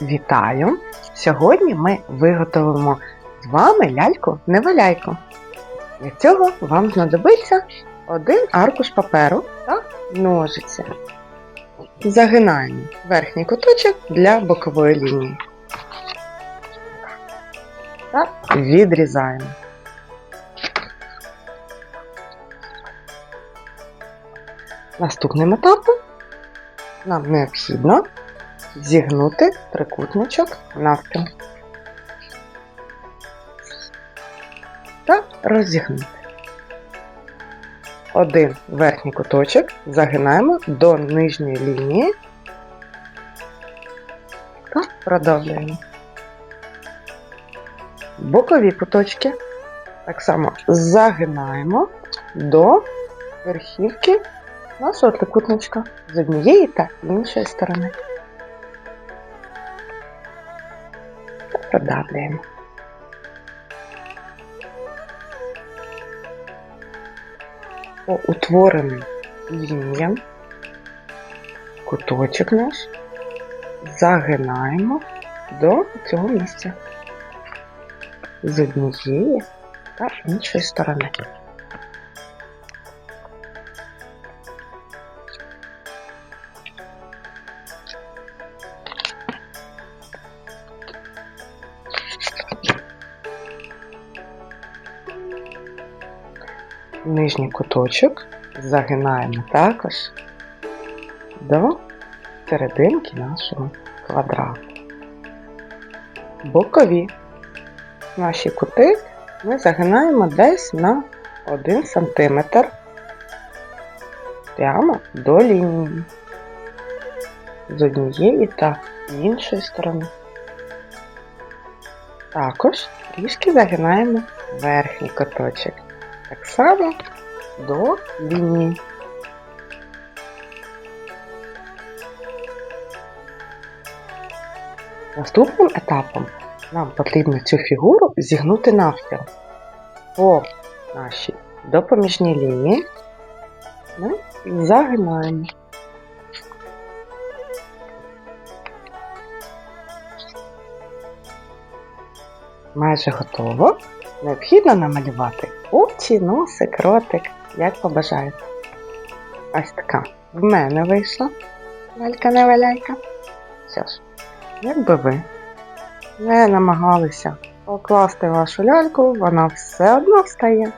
Вітаю! Сьогодні ми виготовимо з вами ляльку-неваляйку. Для цього вам знадобиться один аркуш паперу та ножиці. Загинаємо верхній куточок для бокової лінії. Та відрізаємо. Наступним етапом нам необхідно зігнути трикутничок навпіл та розігнути. Один верхній куточок загинаємо до нижньої лінії та продовжуємо. Бокові куточки так само загинаємо до верхівки нашого трикутничка з однієї та іншої сторони. Продавлюємо. По утвореним лініям куточок наш загинаємо до цього місця з однієї та іншої сторони. Нижній куточок загинаємо також до серединки нашого квадрату. Бокові наші кути ми загинаємо десь на 1 см прямо до лінії з однієї та іншої сторони. Також трішки загинаємо верхній куточок. Так само до лінії. Наступним етапом нам потрібно цю фігуру зігнути навпіл. По нашій допоміжній лінії ми загинаємо. Майже готово. Необхідно намалювати очі, носик, ротик, як побажаєте. Ось така в мене вийшла лялька не валяйка. Що ж, якби ви не намагалися покласти вашу ляльку, вона все одно встає